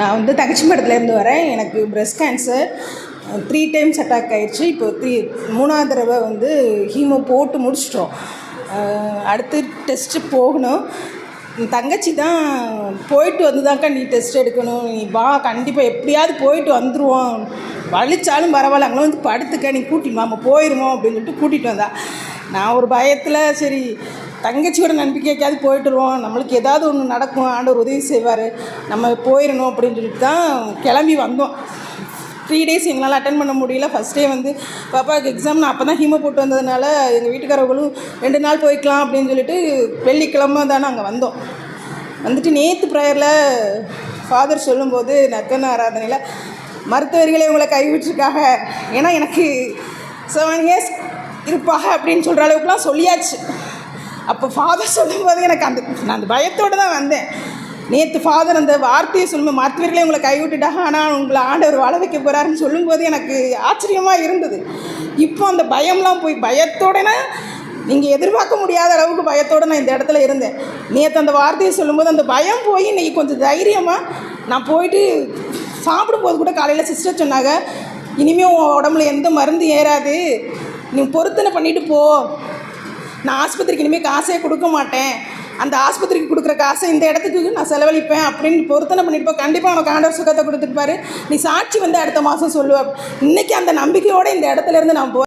நான் வந்து தங்கச்சிமடத்துலேருந்து வரேன். எனக்கு breast cancer three times attack ஆகிடுச்சு இப்போ த்ரீ மூணாவது தடவை வந்து ஹீமோ போட்டு முடிச்சிட்டோம். அடுத்து டெஸ்ட்டு போகணும். தங்கச்சி தான் போயிட்டு வந்து தான்க்கா நீ டெஸ்ட் எடுக்கணும். நீ வா கண்டிப்பாக எப்படியாவது போயிட்டு வந்துடுவோம் வலிச்சாலும் பரவாயில்ல அங்கே வந்து படுத்துக்க. நீ கூட்டிட்டு மாமா போயிடுவோம் அப்படின்னு சொல்லிட்டு கூட்டிகிட்டு வந்தா. நான் ஒரு பயத்தில் சரி தங்கச்சியோட நம்பிக்கைக்காவது போயிட்டு வருவோம். நம்மளுக்கு ஏதாவது ஒன்று நடக்கும். ஆண்டவர் உதவி செய்வார். நம்ம போயிடணும் அப்படின்னு சொல்லிட்டு தான் கிளம்பி வந்தோம். த்ரீ டேஸ் எங்களால் அட்டன் பண்ண முடியல. ஃபஸ்ட் டே வந்து பாப்பாவுக்கு எக்ஸாம் நான் அப்போ தான் ஹீமோ போட்டு வந்ததுனால எங்கள் வீட்டுக்காரவங்களும் ரெண்டு நாள் போய்க்கலாம் அப்படின்னு சொல்லிட்டு வெள்ளிக்கிழமை தான் அங்கே வந்தோம். வந்துட்டு நேற்று ப்ரேயரில் ஃபாதர் சொல்லும்போது நத்தன ஆராதனையில் மருத்துவர்களே உங்களை கைவிட்டிருக்காங்க ஏன்னா எனக்கு செவன் இயர்ஸ் இருப்பாக அப்படின்னு சொல்கிற அளவுக்குலாம் சொல்லியாச்சு. அப்போ ஃபாதர் சொல்லும்போது எனக்கு அந்த நான் அந்த பயத்தோடு தான் வந்தேன். நேற்று ஃபாதர் அந்த வார்த்தையை சொல்லும்போது மருத்துவர்களே உங்களை கைவிட்டுட்டாங்க ஆனால் உங்களை ஆண்டவர் வாழ வைக்க போகிறாருன்னு சொல்லும்போது எனக்கு ஆச்சரியமாக இருந்தது. இப்போ அந்த பயம்லாம் போய் பயத்தோடனே நீங்கள் எதிர்பார்க்க முடியாத அளவுக்கு பயத்தோடு நான் இந்த இடத்துல இருந்தேன். நேற்று அந்த வார்த்தையை சொல்லும்போது அந்த பயம் போய் இன்றைக்கி கொஞ்சம் தைரியமாக நான் போயிட்டு சாப்பிடும்போது கூட காலையில் சிஸ்டர் சொன்னாங்க இனிமேல் உன் உடம்புல எந்த மருந்து ஏறாது. நீ பொருத்தனை பண்ணிட்டு போ. நான் ஆஸ்பத்திரிக்கு இனிமேல் காசே கொடுக்க மாட்டேன். அந்த ஆஸ்பத்திரிக்கு கொடுக்குற காசை இந்த இடத்துக்கு நான் செலவழிப்பேன் அப்படின்னு பொருத்தனை பண்ணிட்டு கண்டிப்பாக உனக்கு ஆண்டவர் சுகத்தை கொடுத்துருப்பாரு நீ சாட்சி வந்து அடுத்த மாதம் சொல்லுவேன் இன்றைக்கி அந்த நம்பிக்கையோடு இந்த இடத்துல இருந்து நான் போ